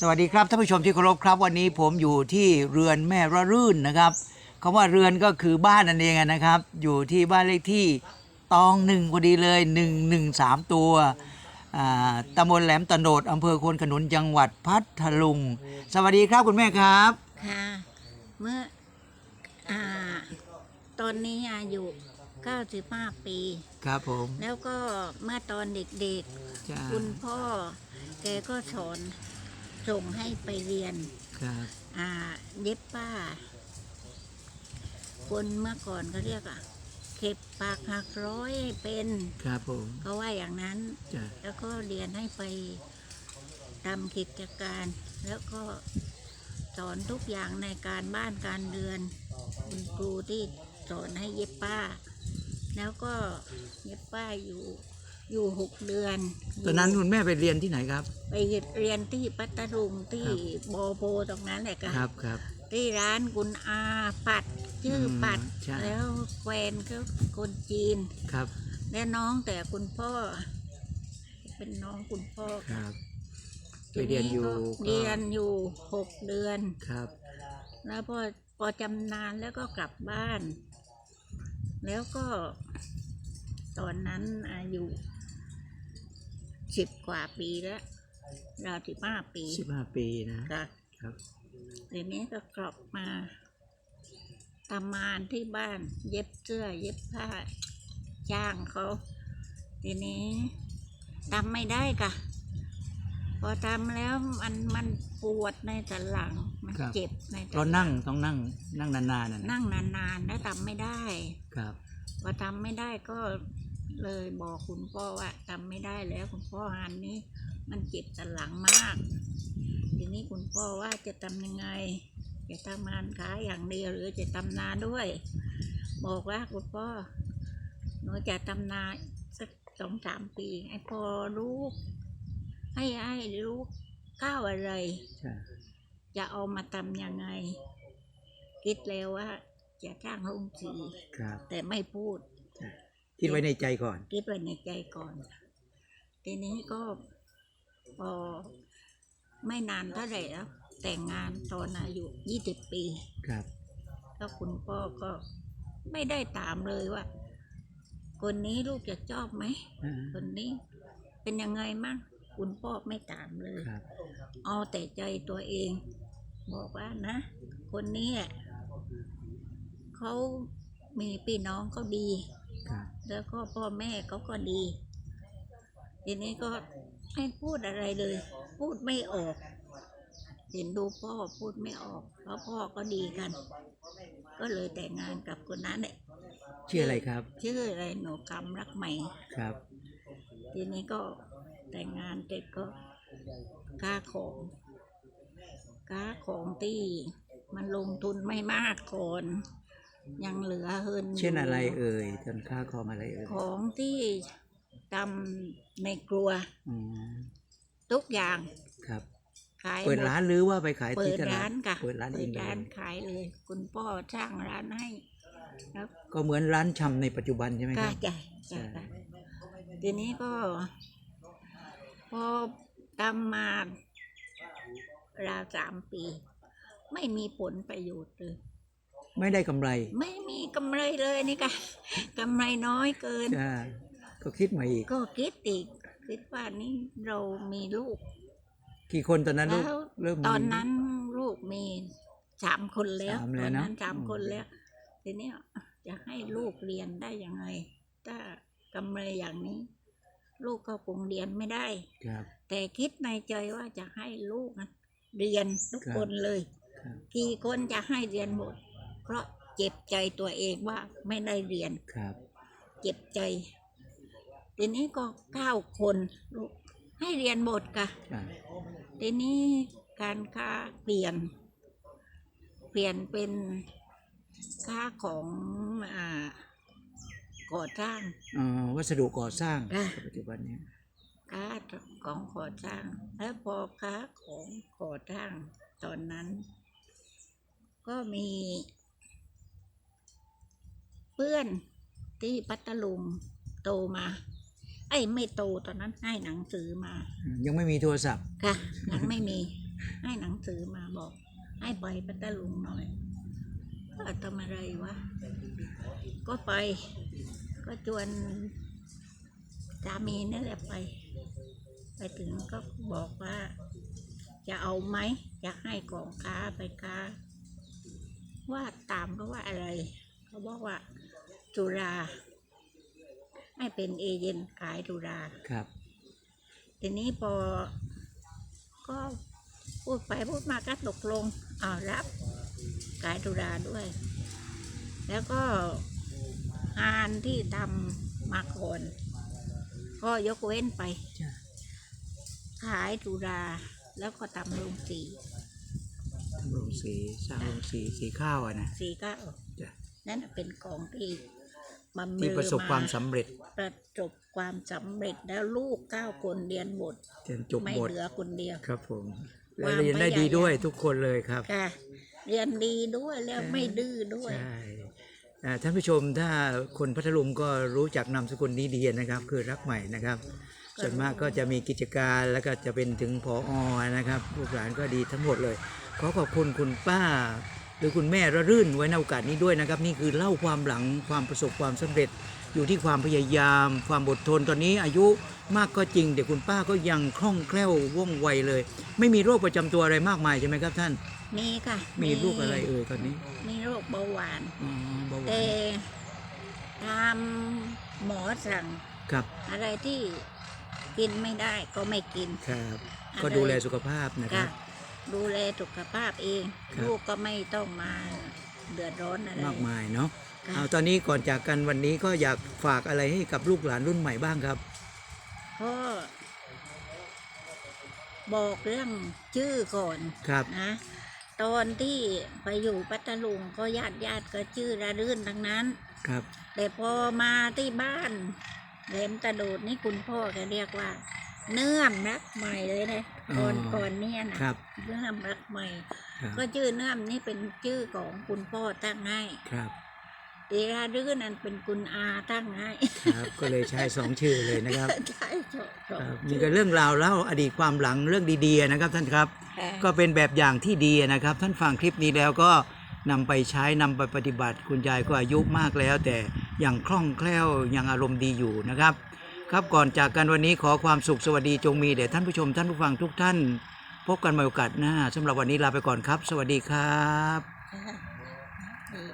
สวัสดีครับท่านผู้ชมที่เคารพครับ วันนี้ผมอยู่ที่เรือนแม่ระรื่นนะครับคำว่าเรือนก็คือบ้านนั่นเองนะครับ อยู่ที่บ้านเลขที่ตองหนึ่งพอดีเลยหนึ่งหนึ่งสามตัวอ่าตำบลแหลมตะโนดอำเภอควนขนุนจังหวัดพัทลุง สวัสดีครับคุณแม่ครับค่ะเมื่ออ่าตอนนี้อายุ95 ปี ครับผม แล้วก็เมื่อตอนเด็กจ้าๆคุณพ่อแกก็สอน ส่งให้ไปเรียนครับอ่าเย็บป้า คนเมื่อก่อนเขาเรียกอะเข็บปากหักร้อยให้เป็นครับผมเขาว่าอย่างนั้น จ้าแล้วก็เรียนให้ไปทำกิจการ แล้วก็สอนทุกอย่างในการบ้านการเรือนคุณครูที่สอนให้เย็บป้า แล้วก็เย็บป้าอยู่ อยู่หกเดือนตอนนั้นคุณแม่ไปเรียนที่ไหนครับ ไปเรียนที่ปัตตารุงที่บอโพตรงนั้นแหละค่ะครับครับ ที่ร้านคุณอาปัดชื่ออมปัดใช่แล้วแฟนก็คนจีนครับและน้องแต่คุณพ่อ เป็นน้องคุณพ่อคค่ะรับไปเรียนอยู่ทีก็ก็เรียนอยู่หกเดือนครับ แล้วพอพอจำนานแล้วก็กลับบ้าน แล้วก็ตอนนั้นอายุ สิบกว่าปีแล้วราวสิบห้าปีสิบห้าปีนะ ค่ะครับทีนี้ก็กลับมาทำงานที่บ้าน เย็บเสื้อ เย็บผ้าจ้างเขาทีนี้ทำไม่ได้ค่ะ พอทำแล้วมันมันปวดในสันหลัง มันครับ เจ็บในสัเราหลันั่งต้องนั่งนั่งนานๆนะนั่งนานๆแล้วทำไม่ได้ ครับ พอทำไม่ได้ก็ เลยบอกคุณพ่อว่าทำไม่ได้แล้วคุณพ่ออันนี้ มันเจ็บสันหลังมาก ทีนี้คุณพ่อว่าจะทำยังไง จะทำงานขายอย่างเดียวหรือจะทำนาด้วย บอกว่าคุณพ่อหนูจะทำนาสักสองสามปีให้พอรู้ให้ให้รู้ข้าวอะไรใช่จะเอามาทำยังไง คิดแล้วว่าจะจ้างลุงสีครับแต่ไม่พูดใช่ คิดไว้ในใจก่อน คิดไว้ในใจก่อน ทีนี้ก็พอไม่นานเท่าไหร่แล้วแต่งงานตอนอายุยี่สิบปี ครับแล้วคุณพ่อก็ไม่ได้ถามเลยว่า คนนี้ลูกจะชอบไหม อ่าคนนี้เป็นยังไงมั่งคุณพ่อไม่ถามเลย ครับ เอาแต่ใจตัวเอง บอกว่านะ คนนี้อะเขามีพี่น้องเขาดีครับ แล้วก็พ่อแม่เขาก็ดี ทีนี้ก็ไม่พูดอะไรเลย พูดไม่ออก เห็นดูพ่อพูดไม่ออก เพราะพ่อก็ดีกัน ก็เลยแต่งงานกับคนนั้นแหละชื่ออะไรครับ ชื่ออะไรหนูคำรักใหม่ครับ ทีนี้ก็แต่งงานเสร็จก็ค้าของค้าของที่มันลงทุนไม่มากก่อน ยังเหลือเฮินยู่เช่นอะไรเอ่ยจนค่าคองอะไรเอ่ยของที่ทำในครัวอืมทุกอย่างครับ ขายเปิดหมร้านหรือว่าไปขายเปิที่ดตลาร้าดนค่ะเปิดร้านเองเลร้านยขายเลย คุณพ่อสร้างร้านให้แล้วก็เหมือนร้านชำในปัจจุบันใช่ไหมคก็รับใช่ใช่ค่ะทีนี้ก็ พอทำมาราวสามปี ไม่มีผลประโยชน์เลย ไม่ได้กำไรไม่มีกำไรเลยนี่ค่ะกำไรน้อยเกิน จ้าก็คิดมาอีก ก็คิดอีกคิดว่านี่เรามีลูก กี่คนตอนนั้นลูกแล้ว เริ่มมี ตอนนั้นลูกมีสามคนแล้วสามตแล้อวนนะนั้นสามอืม คนแล้ว ทีเนี้ยจะให้ลูกเรียนได้ยังไง ถ้ากำไรอย่างนี้ ลูกก็คงเรียนไม่ได้ ครับ แต่คิดในใจว่าจะให้ลูกนะเรียนทุกครับคนเลย ครับ กี่คนจะให้เรียนหมด เพราะเจ็บใจตัวเองว่าไม่ได้เรียนครับ เจ็บใจทีนี้ก็เก้าคนลูกให้เรียนหมดค่ะอ่าทีนี้การค้าเปลี่ยน เปลี่ยนเป็นค้าของอ่าก่อสร้าง เอ่อวัสดุก่อสร้างอะ ปัจจุบันเนี้ค้าของก่อสร้าง แล้วพอค้าของก่อสร้างตอนนั้น ก็มี เพื่อนที่พัทลุงโตมา ไอ้ยไม่โตตอนนั้นให้หนังสือมา ยังไม่มีโทรศัพท์ ค่ะยังไม่มี ให้หนังสือมาบอก ให้ไปพัทลุงหน่อยว่าทำอะไรวะ ก็ไป ก็ชวนสามีนั่นแหละไป ไปถึงก็บอกว่า จะเอาไหมจะให้ของค้าไปค้า ว่าตามก็ว่าอะไร เขาบอกว่า จุรา ให้เป็นเอเย่นขายจุรา ครับ ทีนี้พอ ก็พูดไปพูดมาก็ตกลงเอารับขายจุราด้วย แล้วก็งานที่ทำมาก่อนก็ยกเว้นไปจ้ะขายจุราแล้วก็ทำโรงสีทำโรงสีสร้างโรงสีสีข้าวอะนะสีก็จ้ะนั่นน่ะเป็นของที่ บำเรที่อประสบความสำเร็จ ประสบความสำเร็จแล้วลูกเก้าคนเรียนหมดจนจบไม่หมดเหลือคนเดียว ครับผมคและวามเรียนได้พยายามดีด้วยทุกคนเลยครับ ค่ะ เรียนดีด้วยแล้วใช่ไม่ดื้อด้วย ใช่อ่าท่านผู้ชมถ้าคนพัทลุงก็รู้จักนามสกุลนี้ดีนะครับ คือรักใหม่นะครับก็ส่วนมากก็จะมีกิจการแล้วก็จะเป็นถึงพออนะครับลูกหลานก็ดีทั้งหมดเลย ขอขอบคุณคุณป้า หรือคุณแม่ระรื่นไว้ในโอกาสนี้ด้วยนะครับ นี่คือเล่าความหลังความประสบความสำเร็จ อยู่ที่ความพยายาม ความอดทนตอนนี้อายุมากก็จริงแต่คุณป้าก็ยังคล่องแคล่วว่องไวเลย ไม่มีโรคประจำตัวอะไรมากมายใช่ไหมครับท่าน มีค่ะ มีลูกอะไรเอ่ยตอนนี้ มีโรคเบาหวานอ๋อเบาหวาแต่นตามหมอสั่งครับอะไรที่กินไม่ได้ก็ไม่กินครับอะไรก็ดูแลสุขภาพนะคค่ะรับ ดูแลสุขภาพเอง ครับ ลูกก็ไม่ต้องมาเดือดร้อนอะไร มากมายเนาะค่ะ เอาตอนนี้ก่อนจากกันวันนี้ก็อยากฝากอะไรให้กับลูกหลานรุ่นใหม่บ้างครับ ก็บอกเรื่องชื่อก่อนครับ นะ ตอนที่ไปอยู่ปัตตาลุงก็ญาติญาติก็ชื่อระรื่นทั้งนั้น ครับ แต่พอมาที่บ้านแหลมตะโดดนี่คุณพ่อแกเรียกว่า เนื่อมรักใหม่เลยนะ ก่อนก่อนเนี่ยนะครับเนื่อมรักใหม่ครับก็ชื่อเนื่อมนี่เป็นชื่อของคุณพ่อตั้งให้ครับตีรารื่นนั้นเป็นคุณอาตั้งให้ครับก็เลยใช้สองชื่อเลยนะครับใช่ชอบชอครับบมีก็เรื่องราวเล่าอดีตความหลังเรื่องดีๆนะครับท่านครับค่ะก็เป็นแบบอย่างที่ดีนะครับ ท่านฟังคลิปนี้แล้วก็นำไปใช้นำไปปฏิบัติ คุณยายก็อายุมากแล้ว แต่ยังคล่องแคล่วยังอารมณ์ดีอยู่นะครับ ครับก่อนจากกันวันนี้ขอความสุขสวัสดีจงมีแด่ท่านผู้ชมท่านผู้ฟังทุกท่าน พบกันใหม่โอกาสหน้าสำหรับวันนี้ลาไปก่อนครับ สวัสดีครับ